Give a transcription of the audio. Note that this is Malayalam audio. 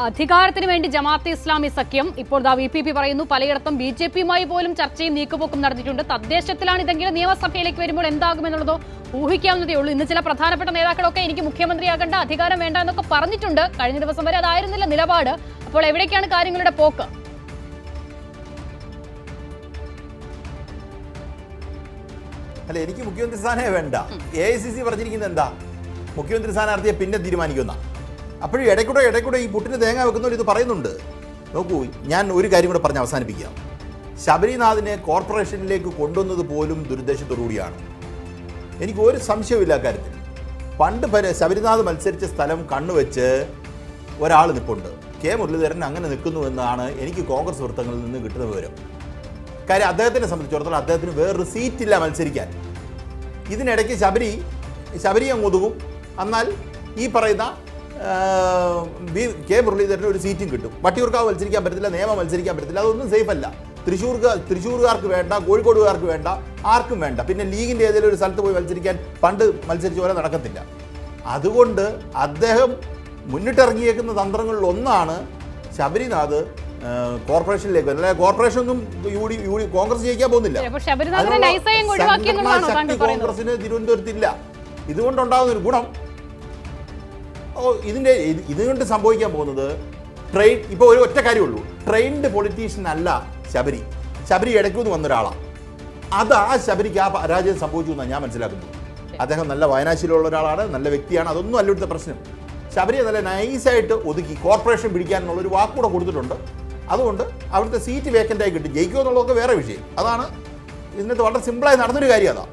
അധികാരത്തിന് വേണ്ടി ജമാഅത്തെ ഇസ്ലാമി സഖ്യം ഇപ്പോൾ ദാ വി പി പി പറയുന്നു. പലയിടത്തും ബി ജെ പിയുമായി പോലും ചർച്ചയും നീക്കുപോക്കും നടത്തിയിട്ടുണ്ട്. തദ്ദേശത്തിലാണ് ഇതെങ്കിലും നിയമസഭയിലേക്ക് വരുമ്പോൾ എന്താകുമെന്നുള്ളതോ ഊഹിക്കാവുന്നതേ ഉള്ളൂ. ഇന്ന് ചില പ്രധാനപ്പെട്ട നേതാക്കളൊക്കെ എനിക്ക് മുഖ്യമന്ത്രിയാകേണ്ട അധികാരം വേണ്ട എന്നൊക്കെ പറഞ്ഞിട്ടുണ്ട്. കഴിഞ്ഞ ദിവസം വരെ അതായിരുന്നില്ല നിലപാട്. അപ്പോൾ എവിടേക്കാണ് കാര്യങ്ങളുടെ പോക്ക്? അല്ല എനിക്ക് മുഖ്യമന്ത്രി സ്ഥാനമേ വേണ്ട. എ ഐ സി സി പറഞ്ഞിരിക്കുന്നത് എന്താ? മുഖ്യമന്ത്രി സ്ഥാനാർത്ഥിയെ പിന്നെ തീരുമാനിക്കുന്ന അപ്പോഴും ഇടയ്ക്കൂടെ ഇടയ്ക്കൂടെ ഈ പുട്ടിന് തേങ്ങ വെക്കുന്നവർ ഇത് പറയുന്നുണ്ട്. നോക്കൂ ഞാൻ ഒരു കാര്യം കൂടെ പറഞ്ഞ് അവസാനിപ്പിക്കാം. ശബരിനാഥിനെ കോർപ്പറേഷനിലേക്ക് കൊണ്ടുവന്നത് പോലും ദുരുദ്ദേശത്തോടുകൂടിയാണ് എനിക്ക് ഒരു സംശയമില്ല കാര്യത്തിൽ. പണ്ട് ശബരിനാഥ് മത്സരിച്ച സ്ഥലം കണ്ണുവെച്ച് ഒരാൾ നിൽപ്പുണ്ട് കെ മുരളീധരൻ അങ്ങനെ നിൽക്കുന്നു എന്നാണ് എനിക്ക് കോൺഗ്രസ് വൃത്തങ്ങളിൽ നിന്ന് കിട്ടുന്ന വിവരം. കാര്യം അദ്ദേഹത്തിനെ സംബന്ധിച്ചിടത്തോളം അദ്ദേഹത്തിന് വേറൊരു സീറ്റില്ല മത്സരിക്കാൻ. ഇതിനിടയ്ക്ക് ശബരി ശബരി അങ്ങ് ഒതുങ്ങും. എന്നാൽ ഈ പറയുന്ന ബി കെ മുരളീധരന് ഒരു സീറ്റും കിട്ടും. വട്ടിയൂർക്കാവ് മത്സരിക്കാൻ പറ്റത്തില്ല നിയമം മത്സരിക്കാൻ പറ്റത്തില്ല അതൊന്നും സേഫ് അല്ല. തൃശ്ശൂർക്കാർ തൃശ്ശൂർകാർക്ക് വേണ്ട കോഴിക്കോടുകാർക്ക് വേണ്ട ആർക്കും വേണ്ട. പിന്നെ ലീഗിന്റെ ഏതെങ്കിലും ഒരു സ്ഥലത്ത് പോയി മത്സരിക്കാൻ പണ്ട് മത്സരിച്ച പോലെ നടക്കത്തില്ല. അതുകൊണ്ട് അദ്ദേഹം മുന്നിട്ടിറങ്ങിയേക്കുന്ന തന്ത്രങ്ങളിൽ ഒന്നാണ് ശബരിനാഥ് കോർപ്പറേഷനിലേക്ക് അല്ലാതെ കോർപ്പറേഷൻ ഒന്നും U D U D Congress ജയിക്കാൻ പോകുന്നില്ല. ശക്തി? കോൺഗ്രസിന് തിരുവനന്തപുരത്തില്ല. ഇതുകൊണ്ടുണ്ടാകുന്ന ഒരു ഗുണം ഓ ഇതിന്റെ ഇത് ഇതുകൊണ്ട് സംഭവിക്കാൻ പോകുന്നത് ട്രെയിൻ ഇപ്പോൾ ഒരു ഒറ്റ കാര്യമുള്ളൂ. ട്രെയിൻഡ് പൊളിറ്റീഷ്യൻ അല്ല ശബരി. ശബരി ഇടയ്ക്കൂന്ന് വന്ന ഒരാളാണ് അത് ആ ശബരിക്ക് ആ പരാജയം സംഭവിച്ചു എന്നാണ് ഞാൻ മനസ്സിലാക്കുന്നത് അദ്ദേഹം നല്ല വായനാശീലമുള്ള ഒരാളാണ് നല്ല വ്യക്തിയാണ് അതൊന്നും അല്ല ഇവിടുത്തെ പ്രശ്നം. ശബരിയെ നല്ല നൈസായിട്ട് ഒതുക്കി കോർപ്പറേഷൻ പിടിക്കാനുള്ള ഒരു വാക്കുകൂടെ കൊടുത്തിട്ടുണ്ട്. അതുകൊണ്ട് അവിടുത്തെ സീറ്റ് വേക്കന്റായി കിട്ടും. ജയിക്കുമോ എന്നുള്ളതൊക്കെ വേറെ വിഷയം. അതാണ് ഇതിനകത്ത് വളരെ സിമ്പിളായി നടന്നൊരു കാര്യം അതാണ്